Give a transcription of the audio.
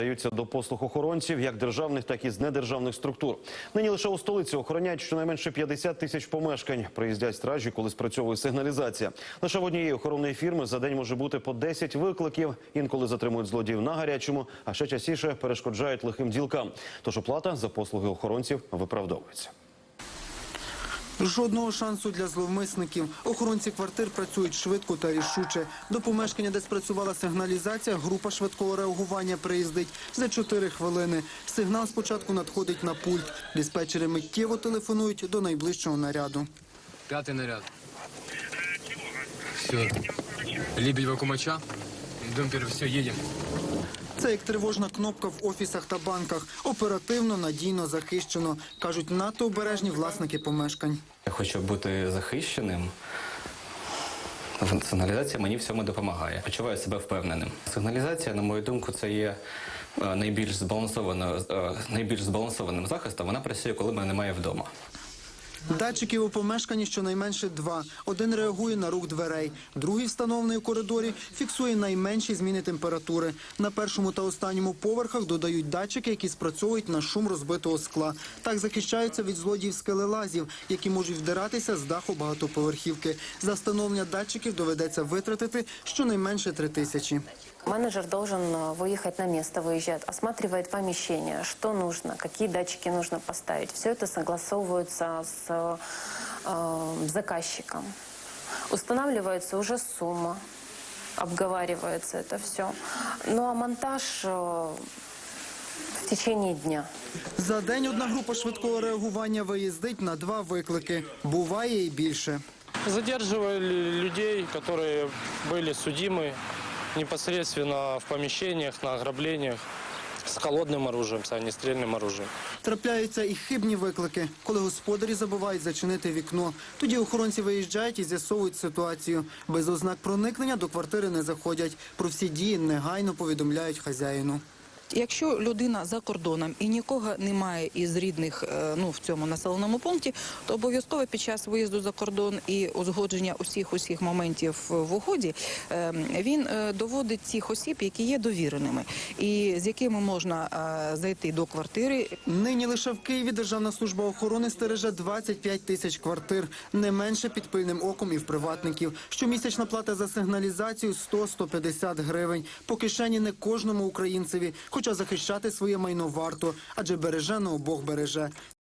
Даються до послуг охоронців як державних, так і з недержавних структур. Нині лише у столиці охороняють щонайменше 50 тисяч помешкань. Приїздять стражі, коли спрацьовує сигналізація. Лише в однієї охоронної фірми за день може бути по 10 викликів. Інколи затримують злодіїв на гарячому, а ще частіше перешкоджають лихим ділкам. Тож оплата за послуги охоронців виправдовується. Жодного шансу для зловмисників. Охоронці квартир працюють швидко та рішуче. До помешкання, де спрацювала сигналізація, група швидкого реагування приїздить за 4 хвилини. Сигнал спочатку надходить на пульт. Диспетчери миттєво телефонують до найближчого наряду. Пятый наряд. Все. Либедь Кумача. Думпер, все, едем. Це як тривожна кнопка в офісах та банках. Оперативно, надійно захищено. Кажуть, надто обережні власники помешкань. Я хочу бути захищеним. Сигналізація мені в цьому допомагає. Почуваю себе впевненим. Сигналізація, на мою думку, це є е, найбільш збалансовано е, найбільш збалансованим захистом. Вона працює, коли мене немає вдома. Датчиків у помешканні щонайменше два. Один реагує на рух дверей, другий, встановлений у коридорі, фіксує найменші зміни температури. На першому та останньому поверхах додають датчики, які спрацьовують на шум розбитого скла. Так захищаються від злодіїв скелелазів, які можуть вдиратися з даху багатоповерхівки. За встановлення датчиків доведеться витратити щонайменше три тисячі. Менеджер должен э, выехать на место, выезжает, осматривает помещение, что нужно, какие датчики нужно поставить. Все это согласовывается с э, заказчиком. Устанавливается уже сумма, обговаривается это все. Ну а монтаж э, в течение дня. За день одна група швидкого реагування виїздить на два виклики. Буває і більше. Задерживали людей, которые были судимы непосредственно в помещениях, на ограблениях З холодним оружием, а не стрільним оружием. Трапляються і хибні виклики, коли господарі забувають зачинити вікно. Тоді охоронці виїжджають і з'ясовують ситуацію. Без ознак проникнення до квартири не заходять. Про всі дії негайно повідомляють хазяїну. Якщо людина за кордоном і нікого немає із рідних е, ну, в цьому населеному пункті, то обов'язково під час виїзду за кордон і узгодження усіх усіх моментів в угоді е, він е, доводить цих осіб, які є довіреними, і з якими можна зайти до квартири Нині лише в Києві Державна служба охорони стереже 25 тисяч квартир, не менше під пильним оком і в приватників. Щомісячна плата за сигналізацію 100-150 гривень. По кишені не кожному українцеві, хоча захищати своє майно варто, адже береженого Бог береже.